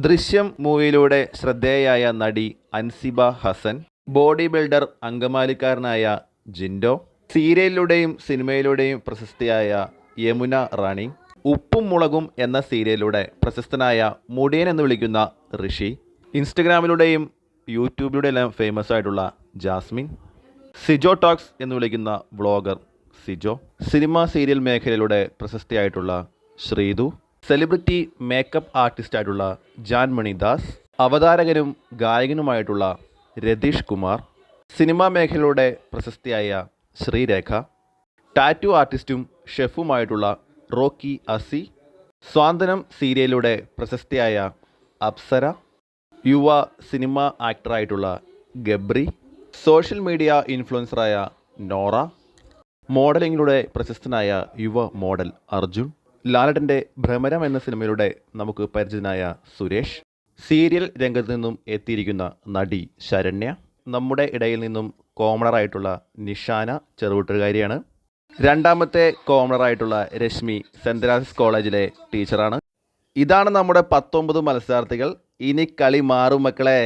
ദൃശ്യം മൂവിയിലൂടെ ശ്രദ്ധേയായ നടി അൻസിബ ഹസൻ ബോഡി ബിൽഡർ അങ്കമാലിക്കാരനായ ജിൻഡോ സീരിയലിലൂടെയും സിനിമയിലൂടെയും പ്രശസ്തിയായ യമുന റാണി ഉപ്പും മുളകും എന്ന സീരിയലിലൂടെ പ്രശസ്തനായ മുടിയൻ എന്ന് വിളിക്കുന്ന ഋഷി ഇൻസ്റ്റഗ്രാമിലൂടെയും യൂട്യൂബിലൂടെയെല്ലാം ഫേമസ് ആയിട്ടുള്ള ജാസ്മിൻ സിജോ ടോക്സ് എന്ന് വിളിക്കുന്ന വ്ളോഗർ സിജോ സിനിമ സീരിയൽ മേഖലയിലൂടെ പ്രശസ്തിയായിട്ടുള്ള ശ്രീതു സെലിബ്രിറ്റി മേക്കപ്പ് ആർട്ടിസ്റ്റായിട്ടുള്ള ജാൻ മണിദാസ് അവതാരകനും ഗായകനുമായിട്ടുള്ള രതീഷ് കുമാർ സിനിമാ മേഖലയുടെ പ്രശസ്തിയായ ശ്രീരേഖ ടാറ്റു ആർട്ടിസ്റ്റും ഷെഫുമായിട്ടുള്ള റോക്കി അസി സ്വാന്തനം സീരിയലിലൂടെ പ്രശസ്തിയായ അപ്സര യുവ സിനിമ ആക്ടറായിട്ടുള്ള ഗബ്രി സോഷ്യൽ മീഡിയ ഇൻഫ്ലുവൻസറായ നോറ മോഡലിങ്ങിലൂടെ പ്രശസ്തനായ യുവ മോഡൽ അർജുൻ ലാലട്ടന്റെ ഭ്രമരം എന്ന സിനിമയിലൂടെ നമുക്ക് പരിചിതനായ സുരേഷ്. സീരിയൽ രംഗത്ത് നിന്നും എത്തിയിരിക്കുന്ന നടി ശരണ്യ. നമ്മുടെ ഇടയിൽ നിന്നും കോമണറായിട്ടുള്ള നിഷാന ചെറുകുട്ടുകാരിയാണ്. രണ്ടാമത്തെ കോമണറായിട്ടുള്ള രശ്മി സെന്റ് തെരാസിസ് കോളേജിലെ ടീച്ചറാണ്. ഇതാണ് നമ്മുടെ പത്തൊമ്പത് മത്സരാർത്ഥികൾ. ഇനി കളി മാറും മക്കളെ.